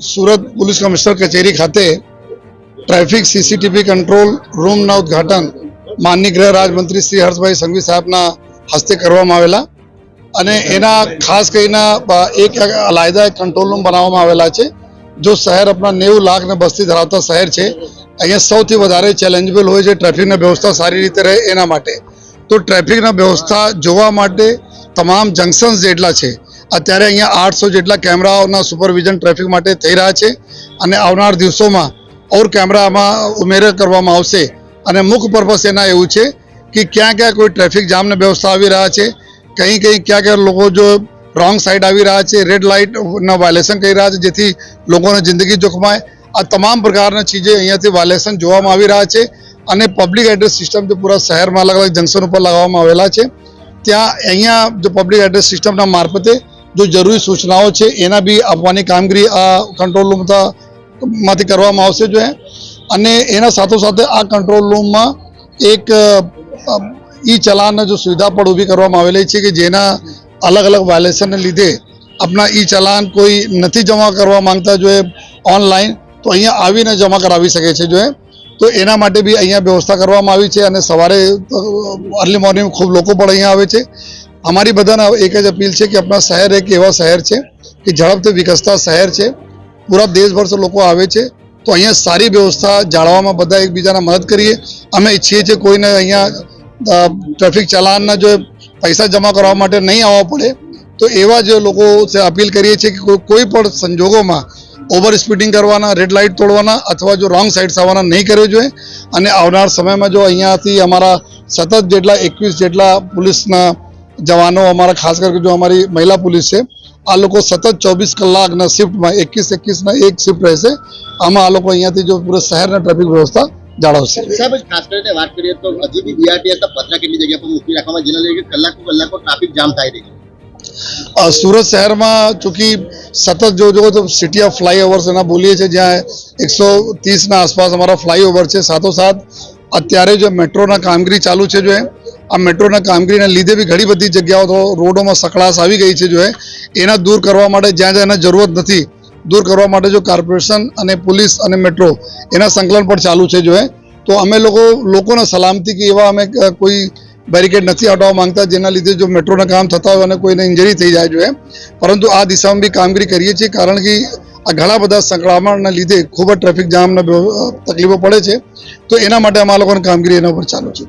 Surat police commissioner કચેરી ખાતે traffic CCTV control રૂમના ઉદ્ઘાટન માનની ગૃહ રાજમંત્રી શ્રી હર્ષભાઈ સંઘવી સાહેબના હસ્તે કરવામાં આવેલા અને એના ખાસ કરીને એક અલાયદા કંટ્રોલ રૂમ બનાવવામાં આવેલા છે, જો શહેર આપણા નેવું લાખ ને બસ્તી ધરાવતા શહેર છે, અહીંયા સૌથી વધારે ચેલેન્જેબલ હોય છે ટ્રાફિકની વ્યવસ્થા સારી રીતે રહે એના માટે. તો ટ્રાફિકના વ્યવસ્થા જોવા માટે તમામ જંકશન્સ જેટલા છે અત્યારે અહીંયા આઠસો જેટલા કેમેરાઓના સુપરવિઝન ટ્રાફિક માટે થઈ રહ્યા છે અને આવનાર દિવસોમાં ઓર કેમેરામાં ઉમેરો કરવામાં આવશે. અને મુખ્ય પર્પસ એના એવું છે કે ક્યાં ક્યાં કોઈ ટ્રાફિક જામની વ્યવસ્થા આવી રહ્યા છે, કંઈ કંઈ ક્યાં ક્યાં લોકો જો રોંગ સાઈડ આવી રહ્યા છે રેડ લાઇટના વાયલેશન કરી રહ્યા છે, જેથી લોકોની જિંદગી જોખમાય. આ તમામ પ્રકારના ચીજે અહીંયાથી વાયલેશન જોવામાં આવી રહ્યા છે અને પબ્લિક એડ્રેસ સિસ્ટમ જે પૂરા શહેરમાં અલગ અલગ જંકશન ઉપર લગાવવામાં આવેલા છે. ત્યાં અહીંયા જો પબ્લિક એડ્રેસ સિસ્ટમના મારફતે જો જરૂરી સૂચનાઓ છે, એના બી આપવાની કામગીરી આ કંટ્રોલ રૂમમાંથી કરવામાં આવશે જો અને એના સાથોસાથે આ કંટ્રોલ રૂમમાં એક ઈ ચલાન જો સુવિધા પણ ઊભી કરવામાં આવેલી છે કે જેના અલગ અલગ વાયલેશનને લીધે આપણા ઈ ચલાન કોઈ નથી જમા કરવા માંગતા જોઈએ ઓનલાઈન તો અહીંયા આવીને જમા કરાવી શકે છે જોઈએ તો એના માટે બી અહીંયા વ્યવસ્થા કરવામાં આવી છે અને સવારે અર્લી મોર્નિંગ ખૂબ લોકો પણ અહીંયા આવે છે. અમારી બધાના એક જ અપીલ છે કે આપણા શહેર એક એવા શહેર છે કે ઝડપથી વિકસતા શહેર છે. પૂરા દેશભરથી લોકો આવે છે. તો અહીંયા સારી વ્યવસ્થા જાળવામાં બધા એકબીજાને મદદ કરીએ. અમે ઈચ્છીએ છીએ કોઈને અહીંયા ટ્રાફિક ચલાનના જો પૈસા જમા કરવા માટે નહીં આવવા પડે, તો એવા જે લોકો અપીલ કરીએ છીએ કે કોઈ- પણ સંજોગોમાં ઓવર સ્પીડિંગ કરવાના, રેડ લાઇટ તોડવાના અથવા જો રોંગ સાઈડ આવવાના નહીં કરવો જોઈએ. અને આવનાર સમયમાં જો અહીંયાથી અમારા સતત જેટલા એકવીસ જેટલા પોલીસના જવાનો અમારા ખાસ કરીને જો અમારી મહિલા પોલીસ છે આ લોકો સતત ચોવીસ કલાકના શિફ્ટમાં એકવીસ એકવીસના એક શિફ્ટ રહેશે. આમાં આ લોકો અહીંયાથી જો પૂરા શહેરના ટ્રાફિક વ્યવસ્થા જાળવશે. સાહેબ ખાસ કરીને વાત કરીએ તો હજી બી બીઆરટીએસ પતરા કેટલી જગ્યા પર મૂકી રાખવામાં જેના લીધે કલાકો કલાકો ટ્રાફિક જામ થાય રહી સુરત શહેરમાં ચૂંકી સતત જો જો તો સિટી ઓફ ફ્લાયઓવર્સ એના બોલીએ છીએ જ્યાં એકસો ત્રીસના આસપાસ અમારા ફ્લાયઓવર છે સાથોસાથ અત્યારે જો મેટ્રોના કામગીરી ચાલુ છે જો એ આ મેટ્રોના કામગીરીના લીધે બી ઘણી બધી જગ્યાઓ તો રોડોમાં સકળાશ આવી ગઈ છે જો એના દૂર કરવા માટે જ્યાં જ્યાં એના જરૂરત નથી, દૂર કરવા માટે જો કોર્પોરેશન અને પોલીસ અને મેટ્રો એના સંકલન પણ ચાલુ છે જો તો અમે લોકો લોકોને સલામતી કે એવા અમે કોઈ બેરિકેડ નથી હટાવવા માંગતા જેના લીધે જો મેટ્રોના કામ થતા હોય અને કોઈને ઇન્જરી થઈ જાય જોઈએ પરંતુ આ દિશામાં બી કામગીરી કરીએ છીએ કારણ કે આ ઘણા બધા સંકળામણના લીધે ખૂબ જ ટ્રાફિક જામના તકલીફો પડે છે. તો એના માટે અમારા લોકોની કામગીરી એના ઉપર ચાલુ છે